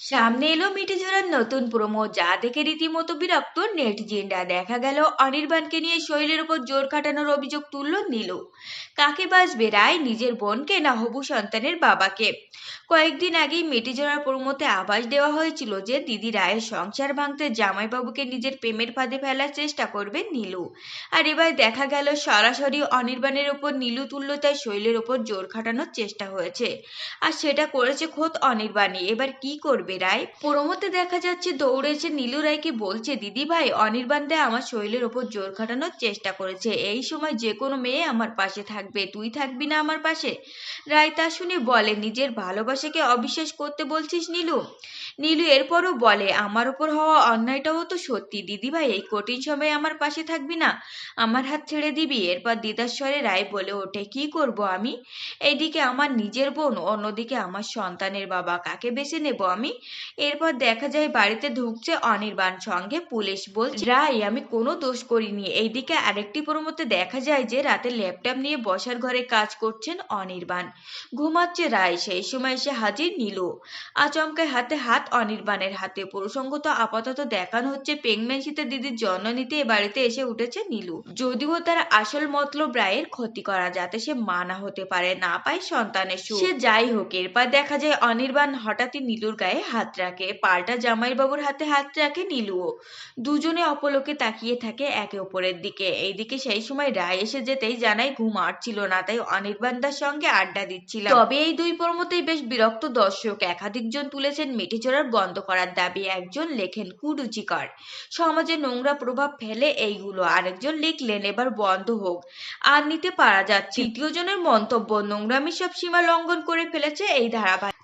সামনে এলো মিটিজোড়ার নতুন প্রোমো যা দেখে রীতিমতো বিরক্ত নেটিজেনরা দেখা গেল অনির্বাণকে নিয়ে শৈলের উপর জোর খাটানোর অভিযোগ তুলল নীলু। কাকে বাসবে রায়? নিজের বোনকে না হবু সন্তানের বাবাকে? কয়েকদিন আগেই মেটিজোড়ার প্রোমোতে আভাস দেওয়া হয়েছিল যে দিদি রায়ের সংসার ভাঙতে জামাইবাবুকে নিজের প্রেমের ফাঁদে ফেলার চেষ্টা করবে নীলু। আর এবার দেখা গেল সরাসরি অনির্বাণের ওপর নীলু তুল্য তাই শৈলের ওপর জোর খাটানোর চেষ্টা হয়েছে। আর সেটা করেছে খোদ অনির্বাণী এবার কি করবে? রায় প্রমোতে দেখা যাচ্ছে দৌড়েছে নীলু রায়কে বলছে, দিদি ভাই অনির্বাণ দে আমার শরীরের ওপর জোর খাটানোর চেষ্টা করেছে। এই সময় যে কোনো মেয়ে আমার পাশে থাকবে। তুই থাকবি না আমার পাশে? রায় তা শুনে বলে, নিজের ভালোবাসাকে অবিশ্বাস করতে বলছিস নীলু? নীলু এরপরও বলে, আমার ওপর হওয়া অন্যায়টাও তো সত্যি। দিদি ভাই, এই কঠিন সময়ে আমার পাশে থাকবি না। আমার হাত ছেড়ে দিবি। এরপর দিদার স্বরে রায় বলে, ওঠে, কি করব আমি? এইদিকে আমার নিজের বোন, অন্যদিকে আমার সন্তানের বাবা। কাকে বেছে নেব আমি? এরপর দেখা যায় বাড়িতে ঢুকছে অনির্বাণ সঙ্গে পুলিশ বলছে, রায়, আমি কোনো দোষ করিনি। এইদিকে আরেকটি প্রমোতে দেখা যায় যে রাতে ল্যাপটপ নিয়ে বসার ঘরে কাজ করছেন অনির্বাণ। ঘুমাচ্ছে রায়, সেই সময় এসে হাজির নীলু। আচমকায় হাতে হাত অনির্বাণের হাতে। প্রসঙ্গত আপাতত দেখানো হচ্ছে প্রেগন্যান্সিতে দিদির জন্ম নিতে এ বাড়িতে এসে উঠেছে নীলু। যদিও তার আসল মতলব রায়ের ক্ষতি করা যাতে সে মানা হতে পারে, না পায় সন্তানের সুখ। সে যাই হোক, এরপর দেখা যায় অনির্বাণ হঠাৎই নীলুর গায়ে হাত রাখে, পাল্টা জামাইবাবুর হাতে হাত রাখে নীলুও। দুজনে অপলোকে তাকিয়ে থাকে একে অপরের দিকে। এইদিকে সেই সময় রায় এসে যেতেই জানাই ঘুম আটছিল না, তাই অনির্বাণ দার সঙ্গে আড্ডা দিচ্ছিলাম। তবে এই দুই পর্মতেই বেশ বিরক্ত দর্শক। একাধিকজন তুলেছেন মেটিচড়ার বন্ধ করার দাবি, একজন লেখেন কুরুচিকর। সমাজে নোংরা প্রভাব ফেলে এইগুলো, আরেকজন লিখলেন, এবার বন্ধ হোক, আর নিতে পারা যাচ্ছে। তৃতীয় জনের মন্তব্য, নোংরামি সব সীমা লঙ্ঘন করে ফেলেছে এই ধারাবাহিক